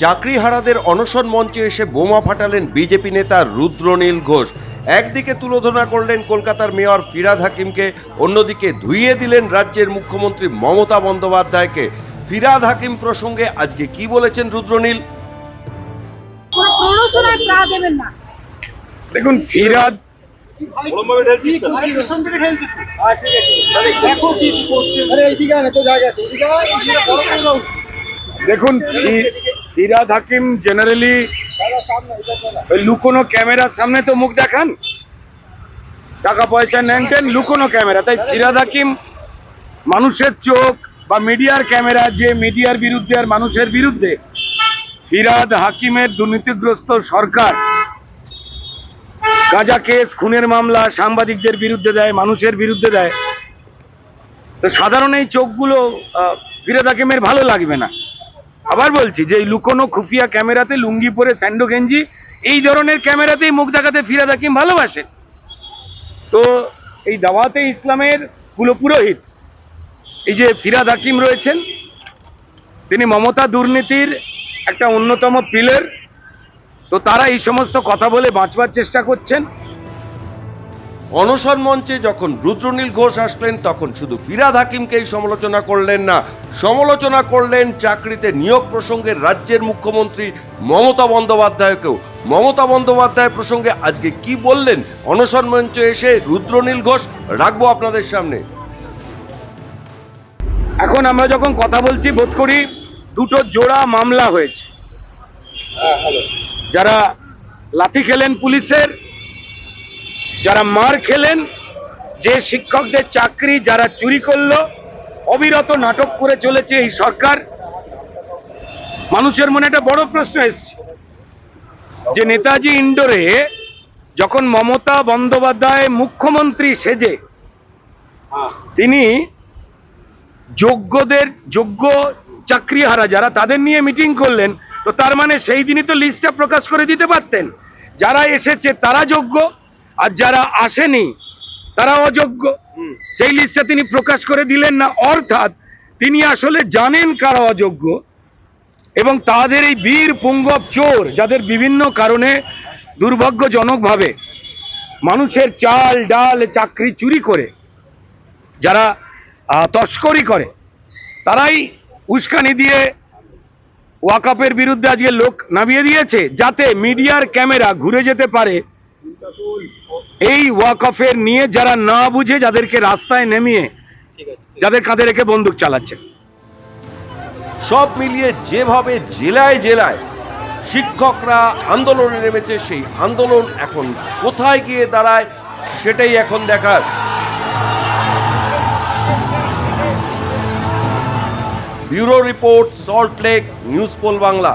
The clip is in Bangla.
চাকরিহারাদের অনশন মঞ্চে এসে বোমা ফাটালেন বিজেপি নেতা রুদ্রনীল ঘোষ। একদিকে তুলোধনা করলেন কলকাতার মেয়র ফিরাদ হাকিমকে অন্যদিকে ধুইয়ে দিলেন রাজ্যের মুখ্যমন্ত্রী মমতা বন্দ্যোপাধ্যায়কে। ফিরাদ হাকিম প্রসঙ্গে আজকে কি বলেছেন রুদ্রনীল? দেখুন ফিরাদ দেখুন ফিরাদ হাকিম জেনারেলি লুকোনো ক্যামেরার সামনে তো মুখ দেখান। টাকা পয়সা নেন টেন, লুকোনো ক্যামেরা। তাই ফিরাদ হাকিম মানুষের চোখ বা মিডিয়ার ক্যামেরা যে মিডিয়ার বিরুদ্ধে আর মানুষের বিরুদ্ধে ফিরাদ হাকিমের দুর্নীতিগ্রস্ত সরকার। গাঁজা কেস, খুনের মামলা সাংবাদিকদের বিরুদ্ধে দেয়, মানুষের বিরুদ্ধে দেয়। তো সাধারণ এই চোখগুলো ফিরাদ হাকিমের ভালো লাগবে না। আবার বলছি যে লুকোনো খুফিয়া ক্যামেরাতে লুঙ্গি পরে স্যান্ডো গেঞ্জি, এই ধরনের ক্যামেরাতেই মুখ দেখাতে ফিরাদ হাকিম ভালোবাসে। তো এই দাওয়াতে ইসলামের কুলপুরোহিত এই যে ফিরাদ হাকিম রয়েছেন, তিনি মমতা দুর্নীতির একটা অন্যতম পিলার তো তারা এই সমস্ত কথা বলে বাঁচবার চেষ্টা করছেন। অনশন মঞ্চে যখন রুদ্রনীল ঘোষ আসলেন তখন শুধু ফিরাদ হাকিমকেই সমালোচনা করলেন না সমালোচনা করলেন চাকরিতে নিয়োগ প্রসঙ্গে রাজ্যের মুখ্যমন্ত্রী মমতা বন্দ্যোপাধ্যায়কেও। মমতা বন্দ্যোপাধ্যায় প্রসঙ্গে আজকে কি বললেন? অনশন মঞ্চে এসে রুদ্রনীল ঘোষ রাখব আপনাদের সামনে। এখন আমরা যখন কথা বলছি বোধ করি দুটো জোড়া মামলা হয়েছে। যারা লাথি খেলেন পুলিশের যারা মার খেলেন, যে শিক্ষকদের চাকরি যারা চুরি করল, অবিরত নাটক করে চলেছে এই সরকার। মানুষের মনে একটা বড় প্রশ্ন এসছে। যে নেতাজি ইন্ডোরে যখন মমতা বন্দ্যোপাধ্যায় মুখ্যমন্ত্রী সেজে, তিনি যোগ্যদের, যোগ্য চাকরিহারা যারা তাদের নিয়ে মিটিং করলেন, তো তার মানে সেই দিনই তো লিস্টটা প্রকাশ করে দিতে পারতেন। যারা এসেছে তারা যোগ্য আর যারা আসেনি তারা অযোগ্য। সেই লিস্টটা তিনি প্রকাশ করে দিলেন না। অর্থাৎ তিনি আসলে জানেন কারা অযোগ্য এবং তাদের এই বীর পুঙ্গব চোর যাদের বিভিন্ন কারণে দুর্ভাগ্যজনকভাবে মানুষের চাল ডাল চাকরি চুরি করে যারা তস্করি করে তারাই উস্কানি দিয়ে ওয়াকাপের বিরুদ্ধে আজকে লোক নামিয়ে দিয়েছে যাতে মিডিয়ার ক্যামেরা ঘুরে যেতে পারে এই ওয়াকফের নিয়ে যারা না বুঝে যাদেরকে রাস্তায় নেমিয়ে যাদের কাঁধে রেখে বন্দুক চালাচ্ছে। সব মিলিয়ে যেভাবে জেলায় জেলায় শিক্ষকরা আন্দোলনে নেমেছে সেই আন্দোলন এখন কোথায় গিয়ে দাঁড়ায় সেটাই এখন দেখার। Bureau report Salt Lake news pole Bangla.